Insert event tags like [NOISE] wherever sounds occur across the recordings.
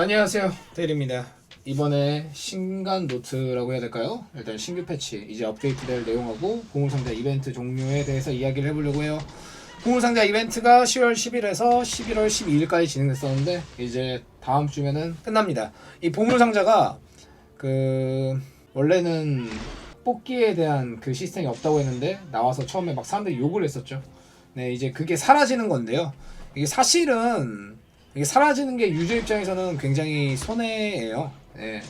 안녕하세요. 테일입니다. 이번에 신간 노트라고 해야 될까요? 일단 신규 패치 이제 업데이트될 내용하고 보물상자 이벤트 종료에 대해서 이야기를 해보려고 해요. 보물상자 이벤트가 10월 10일에서 11월 12일까지 진행됐었는데 이제 다음 주면은 끝납니다. 이 보물상자가 그 원래는 뽑기에 대한 그 시스템이 없다고 했는데 나와서 처음에 막 사람들이 욕을 했었죠. 네 이제 그게 사라지는 건데요. 이게 사실은 이게 사라지는 게 유저 입장에서는 굉장히 손해예요. 예.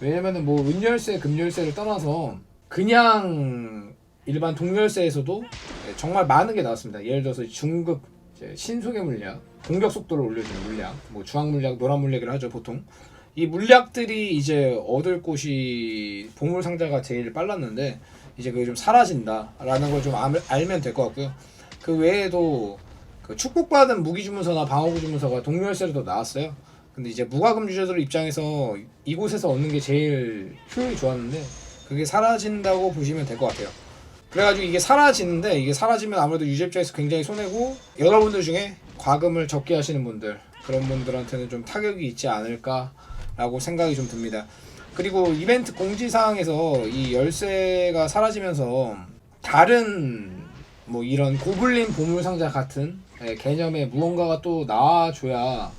왜냐면은 뭐 은열세, 금열세를 떠나서 그냥 일반 동열세에서도 예, 정말 많은 게 나왔습니다. 예를 들어서 중급 신속의 물약, 공격 속도를 올려주는 물약, 뭐 주황 물약, 노란 물약이라 하죠 보통. 이 물약들이 이제 얻을 곳이 보물 상자가 제일 빨랐는데 이제 그게 좀 사라진다라는 걸 좀 알면 될 것 같고요. 그 외에도 그 축복받은 무기 주문서나 방어구 주문서가 동멸세로도 나왔어요. 근데 이제 무과금 유저들 입장에서 이곳에서 얻는 게 제일 효율이 좋았는데 그게 사라진다고 보시면 될 것 같아요. 그래가지고 이게 사라지는데 이게 사라지면 아무래도 유저 입장에서 굉장히 손해고 여러분들 중에 과금을 적게 하시는 분들 그런 분들한테는 좀 타격이 있지 않을까라고 생각이 좀 듭니다. 그리고 이벤트 공지사항에서 이 열쇠가 사라지면서 다른 뭐 이런 고블린 보물 상자 같은 예, 개념의 무언가가 또 나와줘야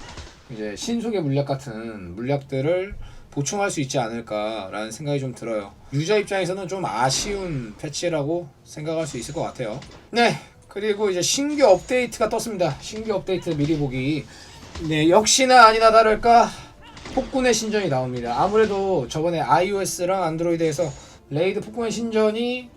이제 신속의 물약 같은 물약들을 보충할 수 있지 않을까라는 생각이 좀 들어요. 유저 입장에서는 좀 아쉬운 패치라고 생각할 수 있을 것 같아요. 네, 그리고 이제 신규 업데이트가 떴습니다. 신규 업데이트 미리 보기. 네, 역시나 아니나 다를까 폭군의 신전이 나옵니다. 아무래도 저번에 iOS랑 안드로이드에서 레이드 폭군의 신전이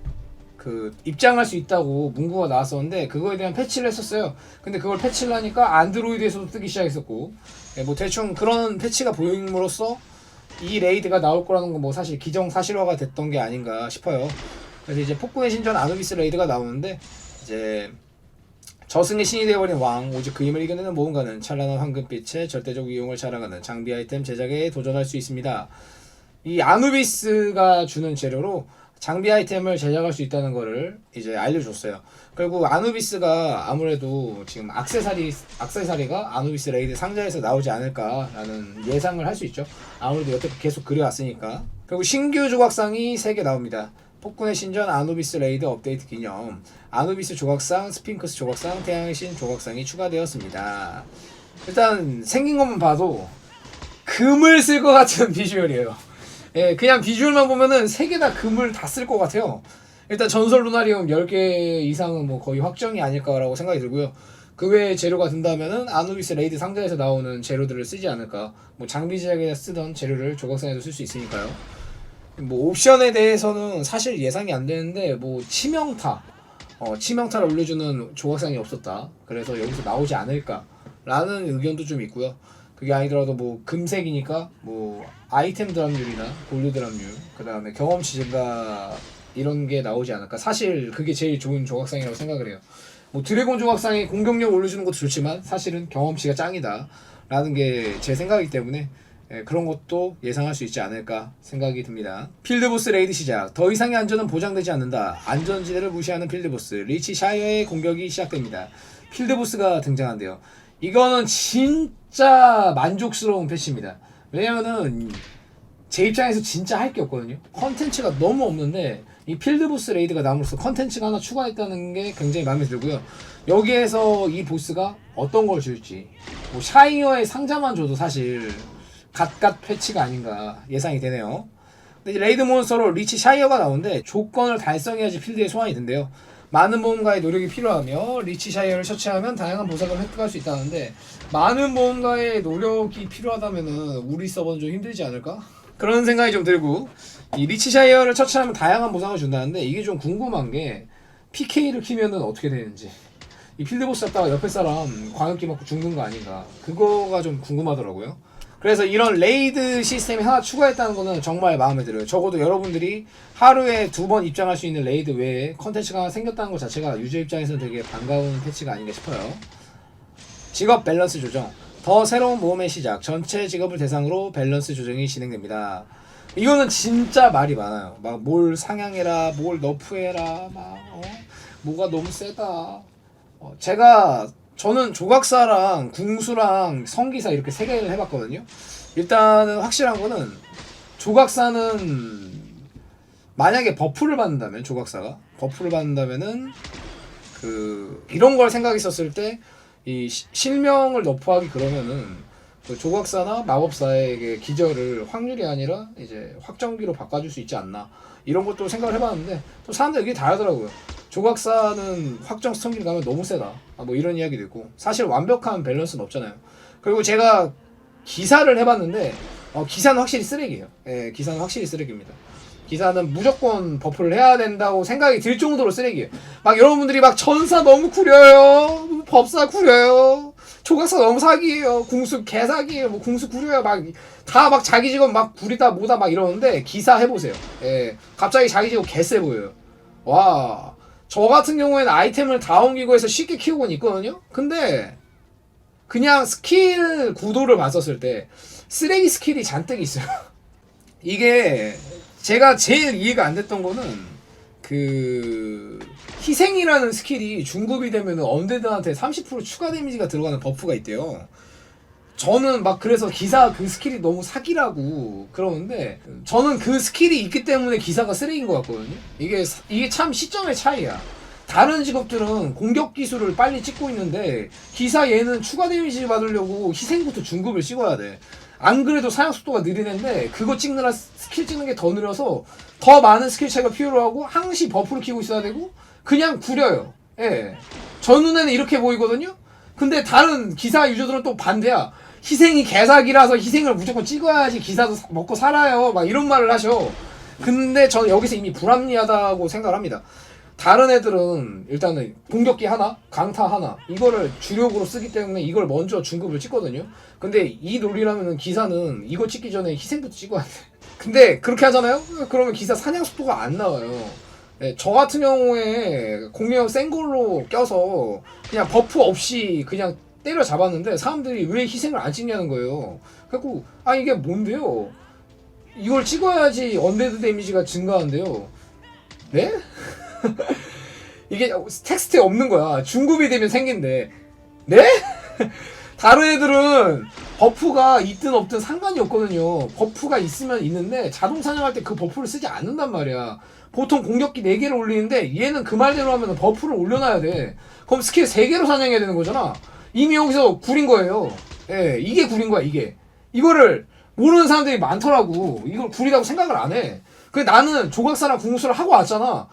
그 입장할 수 있다고 문구가 나왔었는데 그거에 대한 패치를 했었어요. 근데 그걸 패치를 하니까 안드로이드에서도 뜨기 시작했었고 예, 뭐 대충 그런 패치가 보임으로써 이 레이드가 나올 거라는 건 뭐 사실 기정사실화가 됐던 게 아닌가 싶어요. 그래서 이제 폭군의 신전 아누비스 레이드가 나오는데 이제 저승의 신이 되어버린 왕 오직 그 힘을 이겨내는 모험가는 찬란한 황금빛의 절대적 이용을 자랑하는 장비 아이템 제작에 도전할 수 있습니다. 이 아누비스가 주는 재료로 장비 아이템을 제작할 수 있다는 거를 이제 알려줬어요. 그리고 아누비스가 아무래도 지금 악세사리 악세사리가 아누비스 레이드 상자에서 나오지 않을까라는 예상을 할 수 있죠. 아무래도 여태껏 계속 그려왔으니까. 그리고 신규 조각상이 3개 나옵니다. 폭군의 신전 아누비스 레이드 업데이트 기념 아누비스 조각상, 스핑크스 조각상, 태양의 신 조각상이 추가되었습니다. 일단 생긴 것만 봐도 금을 쓸 것 같은 [LAUGHS] 비주얼이에요. 예, 그냥 비주얼만 보면은 세 개 다 금을 다 쓸 것 같아요. 일단 전설 루나리움 10개 이상은 뭐 거의 확정이 아닐까라고 생각이 들고요. 그 외에 재료가 든다면은 아누비스 레이드 상자에서 나오는 재료들을 쓰지 않을까. 뭐 장비 제작에 쓰던 재료를 조각상에도 쓸 수 있으니까요. 뭐 옵션에 대해서는 사실 예상이 안 되는데 뭐 치명타, 어, 치명타를 올려주는 조각상이 없었다. 그래서 여기서 나오지 않을까라는 의견도 좀 있고요. 그게 아니더라도 뭐 금색이니까 뭐 아이템 드랍률이나 골드 드랍률 그 다음에 경험치 증가 이런 게 나오지 않을까 사실 그게 제일 좋은 조각상이라고 생각을 해요 뭐 드래곤 조각상이 공격력 올려주는 것도 좋지만 사실은 경험치가 짱이다 라는 게 제 생각이기 때문에 예, 그런 것도 예상할 수 있지 않을까 생각이 듭니다. 필드보스 레이드 시작. 더 이상의 안전은 보장되지 않는다. 안전지대를 무시하는 필드보스. 리치 샤이어의 공격이 시작됩니다. 필드보스가 등장한대요. 이거는 진 짜 만족스러운 패치입니다. 왜냐면은 제 입장에서 진짜 할 게 없거든요. 컨텐츠가 너무 없는데 이 필드 보스 레이드가 남으로써 컨텐츠가 하나 추가했다는 게 굉장히 마음에 들고요. 여기에서 이 보스가 어떤 걸 줄지 뭐 샤이어의 상자만 줘도 사실 갓갓 패치가 아닌가 예상이 되네요. 레이드 몬스터로 리치 샤이어가 나오는데 조건을 달성해야지 필드에 소환이 된대요. 많은 모험가의 노력이 필요하며 리치 샤이어를 처치하면 다양한 보상을 획득할 수 있다는데 많은 모험가의 노력이 필요하다면은 우리 서버는 좀 힘들지 않을까? 그런 생각이 좀 들고 이 리치 샤이어를 처치하면 다양한 보상을 준다는데 이게 좀 궁금한 게 PK를 키면은 어떻게 되는지 이 필드보스 잡다가 옆에 사람 광역기 맞고 죽는 거 아닌가 그거가 좀 궁금하더라고요. 그래서 이런 레이드 시스템이 하나 추가했다는 거는 정말 마음에 들어요. 적어도 여러분들이 하루에 두 번 입장할 수 있는 레이드 외에 컨텐츠가 생겼다는 것 자체가 유저 입장에서는 되게 반가운 패치가 아닌가 싶어요. 직업 밸런스 조정. 더 새로운 모험의 시작. 전체 직업을 대상으로 밸런스 조정이 진행됩니다. 이거는 진짜 말이 많아요. 막 뭘 상향해라, 뭘 너프해라, 막 어? 뭐가 너무 세다. 어, 제가 저는 조각사랑 궁수랑 성기사 이렇게 세 개를 해봤거든요. 일단은 확실한 거는 조각사는 만약에 버프를 받는다면 조각사가 버프를 받는다면은 그 이런 걸 생각했었을 때 이 실명을 너프하기 그러면은 그 조각사나 마법사에게 기절을 확률이 아니라 이제 확정기로 바꿔줄 수 있지 않나 이런 것도 생각을 해봤는데 또 사람들 이게 다르더라고요. 조각사는 확정 스턴길 가면 너무 세다. 아, 뭐 이런 이야기도 있고 사실 완벽한 밸런스는 없잖아요. 그리고 제가 기사를 해봤는데 어, 기사는 확실히 쓰레기예요. 예, 기사는 확실히 쓰레기입니다. 기사는 무조건 버프를 해야 된다고 생각이 들 정도로 쓰레기예요. 막 여러분들이 막 전사 너무 구려요. 법사 구려요. 조각사 너무 사기예요. 궁수 개사기예요. 뭐 궁수 구려요. 막 다 막 자기 직업 막 구리다 뭐다 막 이러는데 기사 해보세요. 예, 갑자기 자기 직업 개쎄 보여요. 와, 저 같은 경우에는 아이템을 다 옮기고 해서 쉽게 키우고는 있거든요. 근데 그냥 스킬 구도를 봤었을 때 쓰레기 스킬이 잔뜩 있어요. [LAUGHS] 이게 제가 제일 이해가 안 됐던 거는 그 희생이라는 스킬이 중급이 되면 언데드한테 30% 추가 데미지가 들어가는 버프가 있대요. 저는 막 그래서 기사 그 스킬이 너무 사기라고 그러는데 저는 그 스킬이 있기 때문에 기사가 쓰레기인 것 같거든요. 이게 사- 이게 참 시점의 차이야. 다른 직업들은 공격 기술을 빨리 찍고 있는데 기사 얘는 추가 데미지 받으려고 희생부터 중급을 찍어야 돼. 안 그래도 사용 속도가 애인데 그거 찍느라 스킬 찍는 게 더 느려서 더 많은 스킬 차이가 필요로 하고 항시 버프를 키고 있어야 되고 그냥 구려요. 예. 저 눈에는 이렇게 보이거든요. 근데 다른 기사 유저들은 또 반대야. 희생이 개사기라서 희생을 무조건 찍어야지 기사도 사- 먹고 살아요. 막 이런 말을 하셔. 근데 저는 여기서 이미 불합리하다고 생각을 합니다. 다른 애들은 일단은 공격기 하나, 강타 하나 이거를 주력으로 쓰기 때문에 이걸 먼저 중급을 찍거든요. 근데 이 논리라면은 기사는 이거 찍기 전에 희생부터 찍어야 돼. 근데 그렇게 하잖아요? 그러면 기사 사냥 속도가 안 나와요. 네, 저 같은 경우에 공격 센 걸로 껴서 그냥 버프 없이 그냥 때려 잡았는데 사람들이 왜 희생을 안 찍냐는 거예요. 그래갖고 아 이게 뭔데요? 이걸 찍어야지 언데드 데미지가 증가한대요. 네? [LAUGHS] 이게 텍스트에 없는 거야. 중급이 되면 생긴대. 네? [LAUGHS] 다른 애들은 버프가 있든 없든 상관이 없거든요. 버프가 있으면 있는데 자동 사냥할 때 그 버프를 쓰지 않는단 말이야. 보통 공격기 4개를 올리는데 얘는 그 말대로 하면 버프를 올려놔야 돼. 그럼 스킬 3개로 사냥해야 되는 거잖아. 이미 여기서 구린 거예요. 예, 이게 구린 거야, 이게. 이거를 모르는 사람들이 많더라고. 이걸 구리다고 생각을 안 해. 그 나는 조각사랑 궁수를 하고 왔잖아.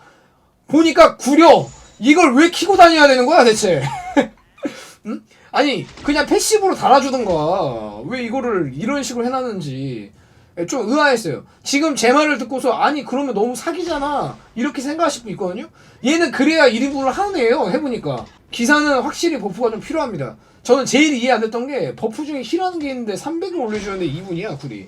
보니까 구려. 이걸 왜 키고 다녀야 되는 거야, 대체? [LAUGHS] 응? 아니, 그냥 패시브로 달아주던가. 왜 이거를 이런 식으로 해놨는지. 예, 좀 의아했어요. 지금 제 말을 듣고서, 아니, 그러면 너무 사기잖아. 이렇게 생각하실 분 있거든요? 얘는 그래야 1인분을 하는 애예요, 해보니까. 기사는 확실히 버프가 좀 필요합니다. 저는 제일 이해 안 됐던 게, 버프 중에 힐하는 게 있는데 300을 올려주는데 2분이야, 굴이.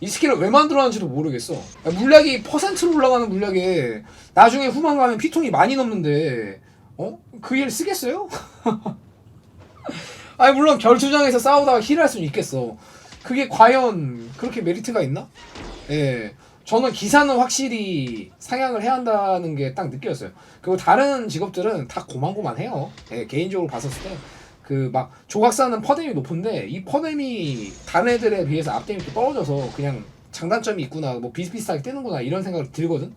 이 스킬을 왜 만들어놨는지도 모르겠어. 물약이 퍼센트로 올라가는 물약에 나중에 후반 가면 피통이 많이 넘는데 어? 그 일 쓰겠어요? [LAUGHS] 아니 물론 결투장에서 싸우다가 힐할 수는 있겠어. 그게 과연 그렇게 메리트가 있나? 예. 저는 기사는 확실히 상향을 해야 한다는 게 딱 느꼈어요. 그리고 다른 직업들은 다 고만고만해요. 예, 개인적으로 봤었을 때. 그 막 조각사는 퍼뎀이 높은데 이 퍼뎀이 다른 애들에 비해서 앞뎀이 또 떨어져서 그냥 장단점이 있구나 뭐 비슷비슷하게 뜨는구나 이런 생각이 들거든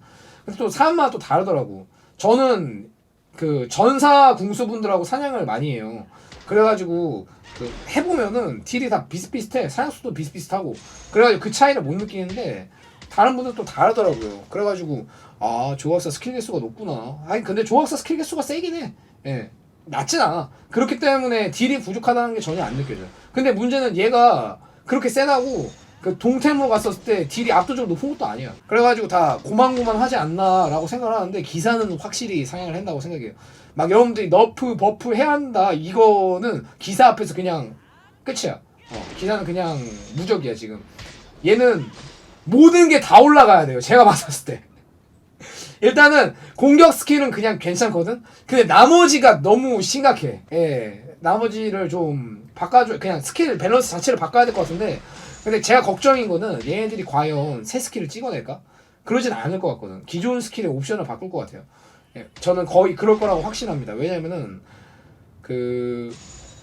근데 또 사람마다 또 다르더라고 저는 그 전사 궁수분들하고 사냥을 많이 해요 그래가지고 그 해보면은 딜이 다 비슷비슷해 사냥수도 비슷비슷하고 그래가지고 그 차이를 못 느끼는데 다른 분들 또 다르더라고요 그래가지고 아 조각사 스킬 개수가 높구나 아니 근데 조각사 스킬 개수가 세긴 해 예. 낮진 않아. 그렇기 때문에 딜이 부족하다는 게 전혀 안 느껴져요. 근데 문제는 얘가 그렇게 세다고 그 동템으로 갔었을 때 딜이 압도적으로 높은 것도 아니야. 그래가지고 다 고만고만하지 않나라고 생각을 하는데 기사는 확실히 상향을 한다고 생각해요. 막 여러분들이 너프 버프 해야 한다 이거는 기사 앞에서 그냥 끝이야. 어, 기사는 그냥 무적이야 지금. 얘는 모든 게 다 올라가야 돼요. 제가 봤었을 때. [LAUGHS] 일단은 공격 스킬은 그냥 괜찮거든. 근데 나머지가 너무 심각해. 예, 나머지를 좀 바꿔줘. 그냥 스킬 밸런스 자체를 바꿔야 될 것 같은데. 근데 제가 걱정인 거는 얘네들이 과연 새 스킬을 찍어낼까? 그러진 않을 것 같거든. 기존 스킬의 옵션을 바꿀 것 같아요. 예, 저는 거의 그럴 거라고 확신합니다. 왜냐면은 그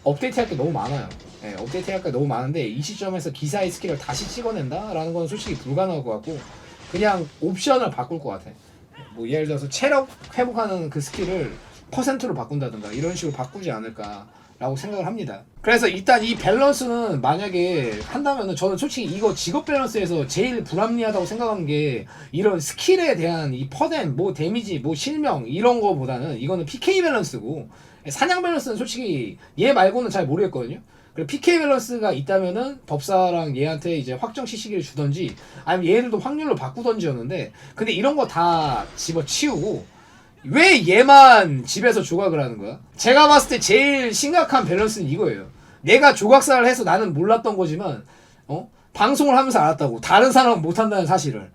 업데이트 할 게 너무 많아요. 예, 업데이트 할 게 너무 많은데 이 시점에서 기사의 스킬을 다시 찍어낸다라는 건 솔직히 불가능할 것 같고 그냥 옵션을 바꿀 것 같아. 뭐 예를 들어서 체력 회복하는 그 스킬을 퍼센트로 바꾼다든가 이런 식으로 바꾸지 않을까 라고 생각을 합니다. 그래서 일단 이 밸런스는 만약에 한다면은 저는 솔직히 이거 직업 밸런스에서 제일 불합리하다고 생각하는 게 이런 스킬에 대한 이 퍼뎀, 뭐 데미지, 뭐 실명 이런 거보다는 이거는 PK 밸런스고 사냥 밸런스는 솔직히 얘 말고는 잘 모르겠거든요. 그리고 PK 밸런스가 있다면은 법사랑 얘한테 이제 확정 시시기를 주던지 아니면 얘들도 확률로 바꾸던지였는데 근데 이런 거 다 집어치우고 왜 얘만 집에서 조각을 하는 거야? 제가 봤을 때 제일 심각한 밸런스는 이거예요. 내가 조각사를 해서 나는 몰랐던 거지만 어? 방송을 하면서 알았다고 다른 사람은 못한다는 사실을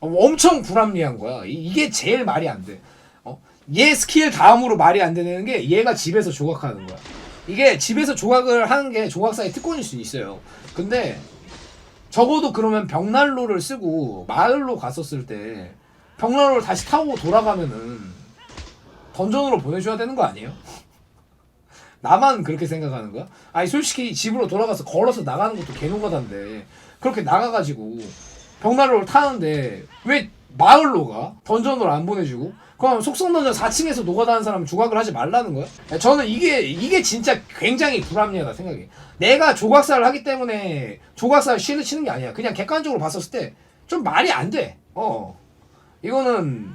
어, 엄청 불합리한 거야. 이- 이게 제일 말이 안 돼. 어? 얘 스킬 다음으로 말이 안 되는 게 얘가 집에서 조각하는 거야. 이게 집에서 조각을 하는 게 조각사의 특권일 수 있어요. 근데 적어도 그러면 벽난로를 쓰고 마을로 갔었을 때 벽난로를 다시 타고 돌아가면은 던전으로 보내줘야 되는 거 아니에요? 나만 그렇게 생각하는 거야? 아니 솔직히 집으로 돌아가서 걸어서 나가는 것도 개노가다인데 그렇게 나가가지고 벽난로를 타는데 왜 마을로 가? 던전으로 안 보내주고? 그럼 속성던전 4층에서 노가다하는 사람은 조각을 하지 말라는 거야? 저는 이게 이게 진짜 굉장히 불합리하다 생각해. 내가 조각사를 하기 때문에 조각사를 실을 치는 게 아니야. 그냥 객관적으로 봤었을 때 좀 말이 안 돼. 어. 이거는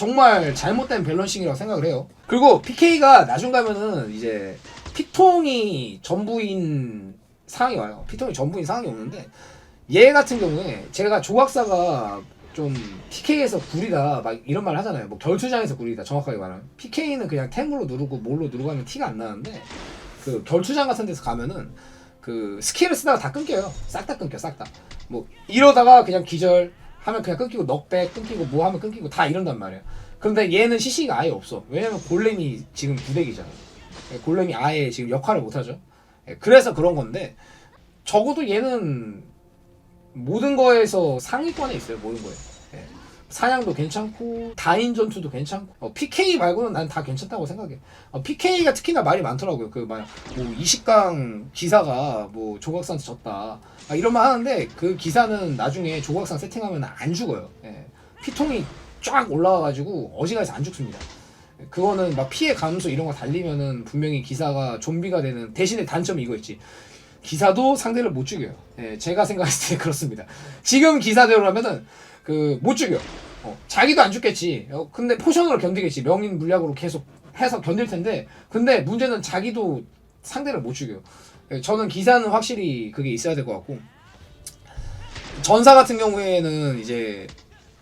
정말 잘못된 밸런싱이라고 생각을 해요. 그리고 PK가 나중 가면은 이제 피통이 전부인 상황이 와요. 피통이 전부인 상황이 오는데 얘 같은 경우에 제가 조각사가 좀 PK에서 구리다 막 이런 말 하잖아요. 뭐 결투장에서 구리다 정확하게 말하면 PK는 그냥 템으로 누르고 뭘로 누르고 하면 티가 안 나는데 그 결투장 같은 데서 가면은 그 스킬을 쓰다가 다 끊겨요. 싹 다 끊겨, 싹 다. 뭐 이러다가 그냥 기절 하면 그냥 끊기고 넉백 끊기고 뭐 하면 끊기고 다 이런단 말이야. 근데 얘는 CC가 아예 없어. 왜냐면 골렘이 지금 부대기잖아. 골렘이 아예 지금 역할을 못 하죠. 예, 그래서 그런 건데 적어도 얘는 모든 거에서 상위권에 있어요. 모든 거에. 예. 사냥도 괜찮고 다인 전투도 괜찮고 어, PK 말고는 난 다 괜찮다고 생각해. 어, PK가 특히나 말이 많더라고요. 그막뭐 이식강 기사가 뭐 조각사한테 졌다 막 이런 말 하는데 그 기사는 나중에 조각상 세팅하면 안 죽어요. 예. 피통이 쫙 올라와가지고 어지간해서 안 죽습니다. 그거는 막 피해 감소 이런 거 달리면은 분명히 기사가 좀비가 되는 대신에 단점이 이거 있지. 기사도 상대를 못 죽여요. 예, 제가 생각했을 때 [LAUGHS] 그렇습니다. 지금 기사대로라면은 그 못 죽여. 어, 자기도 안 죽겠지. 어, 근데 포션으로 견디겠지. 명인 물약으로 계속 해서 견딜 텐데. 근데 문제는 자기도 상대를 못 죽여. 예, 저는 기사는 확실히 그게 있어야 될 것 같고. 전사 같은 경우에는 이제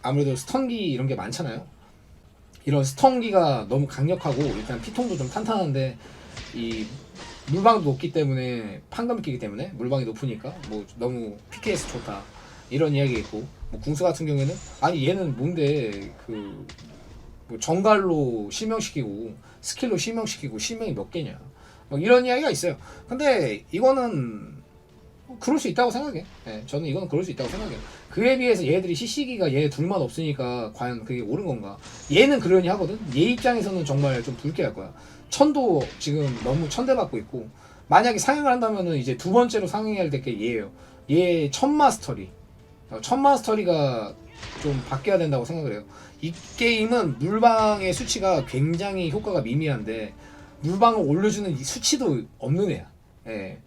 아무래도 스턴기 이런 게 많잖아요. 이런 스턴기가 너무 강력하고 일단 피통도 좀 탄탄한데 이 물방도 높기 때문에 판감기이기 때문에 물방이 높으니까 뭐 너무 PKS 좋다 이런 이야기 있고 뭐 궁수 같은 경우에는 아니 얘는 뭔데 그 뭐 정갈로 실명시키고 스킬로 실명시키고 실명이 몇 개냐 뭐 이런 이야기가 있어요. 근데 이거는 그럴 수 있다고 생각해. 예, 저는 이건 그럴 수 있다고 생각해요. 그에 비해서 얘들이 CC기가 얘 둘만 없으니까 과연 그게 옳은 건가? 얘는 그러니 하거든. 얘 입장에서는 정말 좀 불쾌할 거야. 천도 지금 너무 천대받고 있고 만약에 상영을 한다면은 이제 두 번째로 상영해야 될 게 얘예요. 얘첫 마스터리. 어, 첫 마스터리가 좀 바뀌어야 된다고 생각을 해요. 이 게임은 물방의 수치가 굉장히 효과가 미미한데 물방을 올려주는 이 수치도 없는 애야. 예.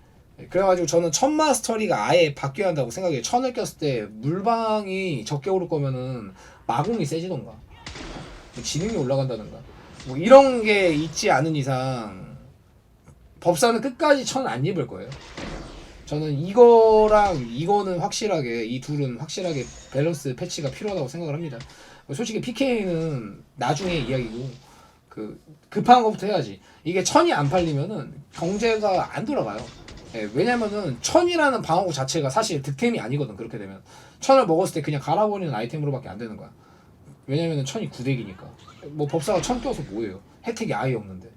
그래가지고 저는 첫 마스터리가 아예 바뀌어야 한다고 생각해요. 천을 꼈을 때 물방이 적게 오를 거면은 마공이 세지던가 뭐 지능이 올라간다든가 뭐 이런 게 있지 않은 이상 법사는 끝까지 천 안 입을 거예요. 저는 이거랑 이거는 확실하게 이 둘은 확실하게 밸런스 패치가 필요하다고 생각을 합니다. 솔직히 PK는 나중에 이야기고 그 급한 것부터 해야지. 이게 천이 안 팔리면은 경제가 안 돌아가요. 예, 왜냐면은 천이라는 방어구 자체가 사실 득템이 아니거든 그렇게 되면 천을 먹었을 때 그냥 갈아버리는 아이템으로밖에 안 되는 거야. 왜냐면은 천이 구대기니까. 뭐 법사가 천 껴서 뭐예요? 혜택이 아예 없는데.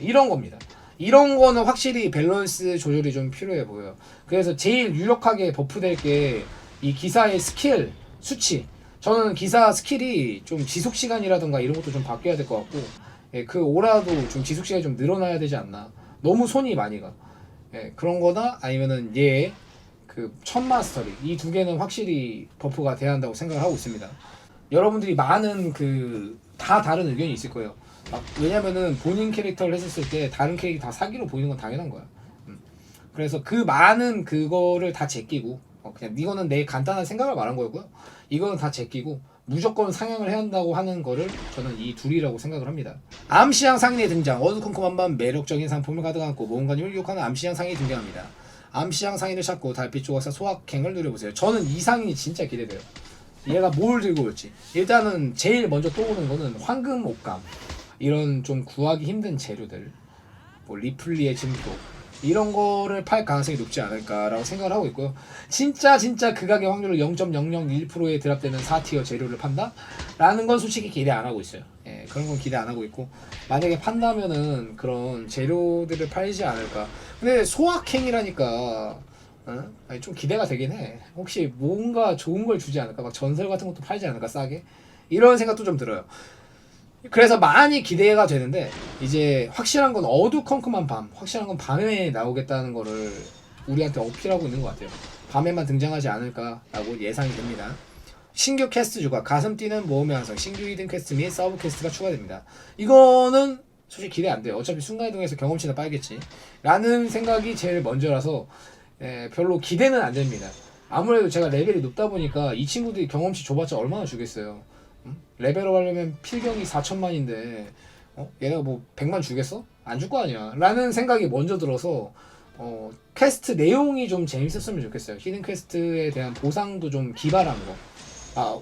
이런 겁니다. 이런 거는 확실히 밸런스 조절이 좀 필요해 보여요. 그래서 제일 유력하게 버프될 게 이 기사의 스킬 수치. 저는 기사 스킬이 좀 지속 시간이라든가 이런 것도 좀 바뀌어야 될 것 같고, 예, 그 오라도 좀 지속 시간이 좀 늘어나야 되지 않나. 너무 손이 많이 가. 예, 그런 거나 아니면은 얘 그첫 마스터리 이 두 개는 확실히 버프가 돼야 한다고 생각을 하고 있습니다. 여러분들이 많은 그 다 다른 의견이 있을 거예요. 막 왜냐면은 본인 캐릭터를 했었을 때 다른 캐릭터 다 사기로 보이는 건 당연한 거야. 음. 그래서 그 많은 그거를 다 제끼고 어, 그냥 이거는 내 간단한 생각을 말한 거고요. 이거는 다 제끼고 무조건 상향을 해야 한다고 하는 거를 저는 이 둘이라고 생각을 합니다. 암시장 상인의 등장 어두컴컴한 밤 매력적인 상품을 가득 안고 모험가님을 유혹하는 암시장 상인이 등장합니다. 암시장 상인을 찾고 달빛 조각사 소확행을 누려보세요. 저는 이 상인이 진짜 기대돼요. 얘가 뭘 들고 올지 일단은 제일 먼저 떠오르는 거는 황금 옷감 이런 좀 구하기 힘든 재료들 뭐 리플리의 진토 이런 거를 팔 가능성이 높지 않을까라고 생각을 하고 있고요. 진짜 진짜 그 극악의 확률로 0.001%에 드랍되는 4티어 재료를 판다? 라는 건 솔직히 기대 안 하고 있어요. 예, 그런 건 기대 안 하고 있고 만약에 판다면은 그런 재료들을 팔지 않을까. 근데 소확행이라니까 어? 아니, 좀 기대가 되긴 해. 혹시 뭔가 좋은 걸 주지 않을까? 막 전설 같은 것도 팔지 않을까 싸게? 이런 생각도 좀 들어요. 그래서 많이 기대가 되는데 이제 확실한 건 어두컴컴한 밤, 확실한 건 밤에 나오겠다는 거를 우리한테 어필하고 있는 것 같아요. 밤에만 등장하지 않을까라고 예상이 됩니다. 신규 퀘스트 주가 가슴 뛰는 모험의 항상 신규 히든 퀘스트 및 서브 퀘스트가 추가됩니다. 이거는 솔직히 기대 안 돼요. 어차피 순간이동해서 경험치나 빨겠지. 라는 생각이 제일 먼저라서 예, 별로 기대는 안 됩니다. 아무래도 제가 레벨이 높다 보니까 이 친구들이 경험치 줘봤자 얼마나 주겠어요. 음? 레벨업 하려면 필경이 4천만인데 어? 얘가 뭐 100만 주겠어? 안 줄 거 아니야. 라는 생각이 먼저 들어서 어, 퀘스트 내용이 좀 재밌었으면 좋겠어요. 히든 퀘스트에 대한 보상도 좀 기발한 거. 아,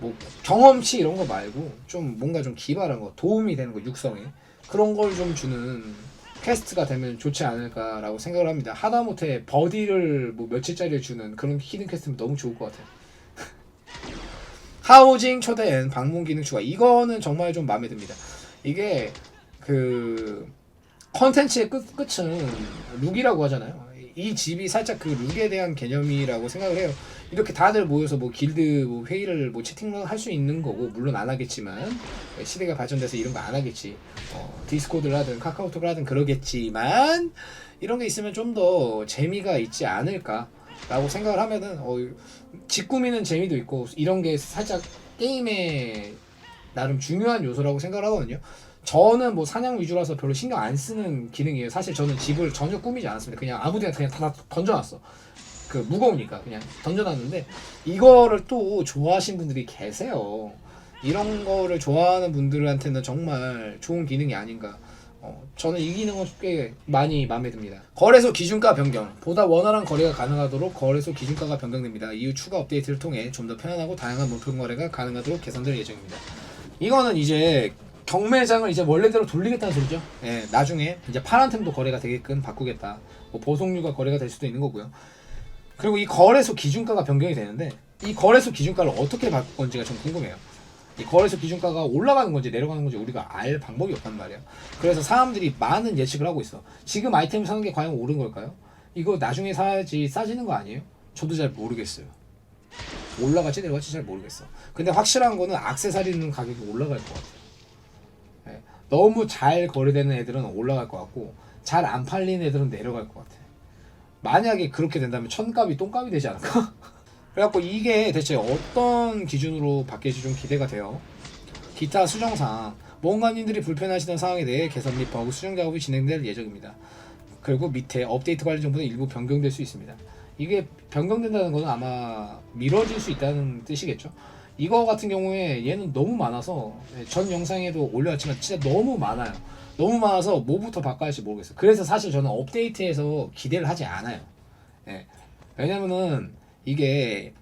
뭐 경험치 이런 거 말고 좀 뭔가 좀 기발한 거, 도움이 되는 거 육성에 그런 걸 좀 주는 퀘스트가 되면 좋지 않을까라고 생각을 합니다. 하다못해 버디를 뭐 며칠짜리 주는 그런 히든 퀘스트면 너무 좋을 것 같아요. 하우징 초대엔 방문 기능 추가. 이거는 정말 좀 마음에 듭니다. 이게 그 컨텐츠의 끝, 끝은 룩이라고 하잖아요. 이 집이 살짝 그 룩에 대한 개념이라고 생각을 해요. 이렇게 다들 모여서 뭐 길드 뭐 회의를 뭐 채팅을 할 수 있는 거고 물론 안 하겠지만 시대가 발전돼서 이런 거 안 하겠지. 어, 디스코드를 하든 카카오톡을 하든 그러겠지만 이런 게 있으면 좀 더 재미가 있지 않을까 라고 생각을 하면은 어, 집 꾸미는 재미도 있고 이런 게 살짝 게임의 나름 중요한 요소라고 생각을 하거든요. 저는 뭐 사냥 위주라서 별로 신경 안 쓰는 기능이에요. 사실 저는 집을 전혀 꾸미지 않았습니다. 그냥 아무 데나 그냥 다 던져놨어. 그 무거우니까 그냥 던져놨는데 이거를 또 좋아하시는 분들이 계세요. 이런 거를 좋아하는 분들한테는 정말 좋은 기능이 아닌가. 어, 저는 이 기능은 꽤 많이 마음에 듭니다. 거래소 기준가 변경. 보다 원활한 거래가 가능하도록 거래소 기준가가 변경됩니다. 이후 추가 업데이트를 통해 좀 더 편안하고 다양한 물품 거래가 가능하도록 개선될 예정입니다. 이거는 이제 경매장을 이제 원래대로 돌리겠다는 소리죠. 예, 나중에 이제 파란 템도 거래가 되게끔 바꾸겠다. 뭐 보송류가 거래가 될 수도 있는 거고요. 그리고 이 거래소 기준가가 변경이 되는데 이 거래소 기준가를 어떻게 바꿀 건지가 좀 궁금해요. 이 거래소 기준가가 올라가는 건지 내려가는 건지 우리가 알 방법이 없단 말이야. 그래서 사람들이 많은 예측을 하고 있어. 지금 아이템 사는 게 과연 옳은 걸까요? 이거 나중에 사야지 싸지는 거 아니에요? 저도 잘 모르겠어요. 올라갈지 내려갈지 잘 모르겠어. 근데 확실한 거는 악세사리는 가격이 올라갈 것 같아요. 예, 너무 잘 거래되는 애들은 올라갈 것 같고 잘 안 팔리는 애들은 내려갈 것 같아. 만약에 그렇게 된다면 천값이 똥값이 되지 않을까? 그래갖고 이게 대체 어떤 기준으로 바뀔지 좀 기대가 돼요. 기타 수정사항, 모험가님들이 불편하시던 상황에 대해 개선 및 버그 수정 작업이 진행될 예정입니다. 그리고 밑에 업데이트 관련 정보는 일부 변경될 수 있습니다. 이게 변경된다는 것은 아마 미뤄질 수 있다는 뜻이겠죠. 이거 같은 경우에 얘는 너무 많아서 전 영상에도 올려왔지만 진짜 너무 많아요. 너무 많아서 뭐부터 바꿔야 할지 모르겠어요. 그래서 사실 저는 업데이트해서 기대를 하지 않아요. 예. 왜냐면은 이게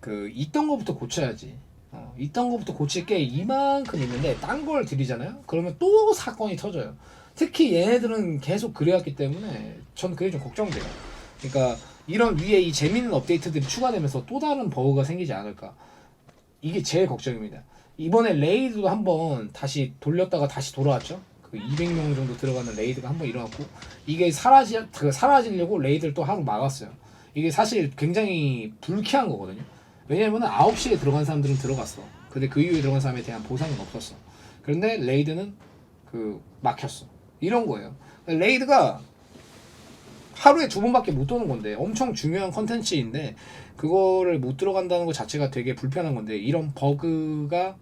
그 있던 거부터 고쳐야지. 어, 있던 거부터 고칠 게 이만큼 있는데 딴 걸 들이잖아요. 그러면 또 사건이 터져요. 특히 얘네들은 계속 그래왔기 때문에 전 그게 좀 걱정돼요. 그러니까 이런 위에 이 재밌는 업데이트들이 추가되면서 또 다른 버그가 생기지 않을까. 이게 제일 걱정입니다. 이번에 레이드도 한번 다시 돌렸다가 다시 돌아왔죠. 그 200명 정도 들어가는 레이드가 한번 일어났고 이게 사라지 그 사라지려고 레이드를 또 하루 막았어요. 이게 사실 굉장히 불쾌한 거거든요. 왜냐면은 9시에 들어간 사람들은 들어갔어. 근데 그 이후에 들어간 사람에 대한 보상은 없었어. 그런데 레이드는 그 막혔어. 이런 거예요. 레이드가 하루에 두 번밖에 못 도는 건데 엄청 중요한 컨텐츠인데 그거를 못 들어간다는 것 자체가 되게 불편한 건데 이런 버그가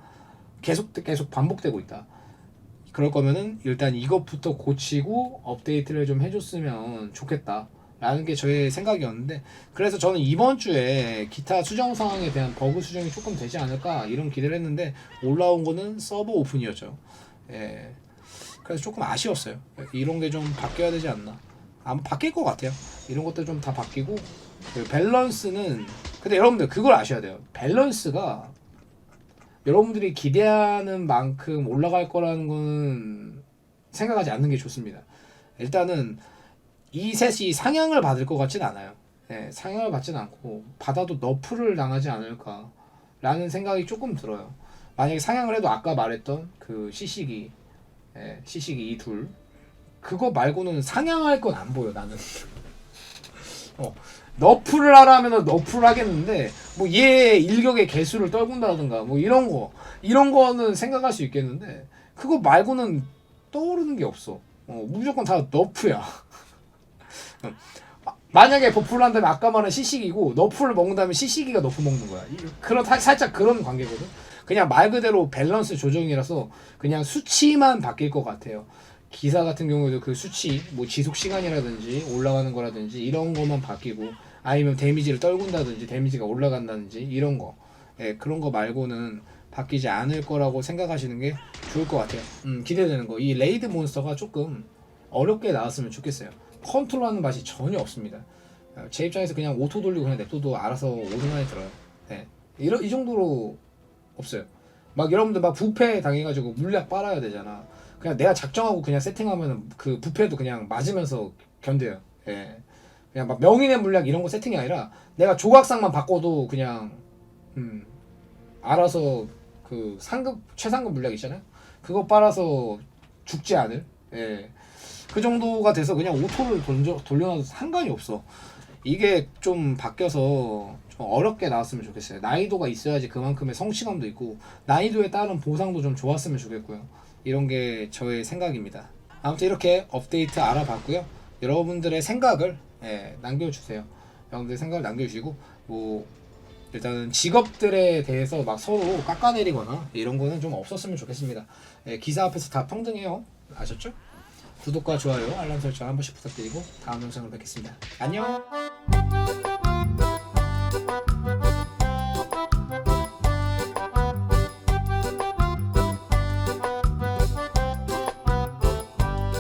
계속 계속 반복되고 있다. 그럴 거면은 일단 이것부터 고치고 업데이트를 좀 해줬으면 좋겠다. 라는 게 저의 생각이었는데 그래서 저는 이번 주에 기타 수정 상황에 대한 버그 수정이 조금 되지 않을까 이런 기대를 했는데 올라온 거는 서버 오픈이었죠. 예. 그래서 조금 아쉬웠어요. 이런 게 좀 바뀌어야 되지 않나. 아마 바뀔 것 같아요. 이런 것들 좀다 바뀌고 그 밸런스는 근데 여러분들 그걸 아셔야 돼요. 밸런스가 여러분들이 기대하는 만큼 올라갈 거라는 거는 생각하지 않는 게 좋습니다. 일단은 이 셋이 상향을 받을 것 같진 않아요. 예, 상향을 받진 않고 받아도 너프를 당하지 않을까라는 생각이 조금 들어요. 만약에 상향을 해도 아까 말했던 그 시식이 예, 시식이 이 둘 그거 말고는 상향할 건 안 보여 나는. [LAUGHS] 어, 너프를 하라면 너프를 하겠는데 뭐 얘 일격의 개수를 떨군다든가 뭐 이런 거 이런 거는 생각할 수 있겠는데 그거 말고는 떠오르는 게 없어. 어, 무조건 다 너프야. [LAUGHS] 만약에 버프를 한다면 아까 말한 시식이고 너프를 먹는다면 시식이가 너프 먹는 거야. 이- 그런 사- 살짝 그런 관계거든. 그냥 말 그대로 밸런스 조정이라서 그냥 수치만 바뀔 것 같아요. 기사 같은 경우에도 그 수치, 뭐 지속 시간이라든지 올라가는 거라든지 이런 것만 바뀌고 아니면 데미지를 떨군다든지 데미지가 올라간다든지 이런 거, 예, 그런 거 말고는 바뀌지 않을 거라고 생각하시는 게 좋을 것 같아요. 음, 기대되는 거. 이 레이드 몬스터가 조금 어렵게 나왔으면 좋겠어요. 컨트롤하는 맛이 전혀 없습니다. 어, 제 입장에서 그냥 오토 돌리고 그냥 냅둬도 알아서 5등 안에 들어요. 네. 이런 이 정도로 없어요. 막 여러분들 막 부패 당해가지고 물약 빨아야 되잖아. 그냥 내가 작정하고 그냥 세팅하면 그 부패도 그냥 맞으면서 견뎌요. 예. 그냥 막 명인의 물약 이런 거 세팅이 아니라 내가 조각상만 바꿔도 그냥 음 알아서 그 상급 최상급 물약 있잖아요. 그거 빨아서 죽지 않을 예. 그 정도가 돼서 그냥 오토를 돌려, 돌려놔도 상관이 없어. 이게 좀 바뀌어서 좀 어렵게 나왔으면 좋겠어요. 난이도가 있어야지 그만큼의 성취감도 있고 난이도에 따른 보상도 좀 좋았으면 좋겠고요. 이런 게 저의 생각입니다. 아무튼 이렇게 업데이트 알아봤고요. 여러분들의 생각을 예, 남겨주세요. 여러분들 생각을 남겨주시고 뭐 일단은 직업들에 대해서 막 서로 깎아내리거나 이런 거는 좀 없었으면 좋겠습니다. 예, 기사 앞에서 다 평등해요. 아셨죠? 구독과 좋아요, 알람 설정 한 번씩 부탁드리고 다음 영상으로 뵙겠습니다. 안녕!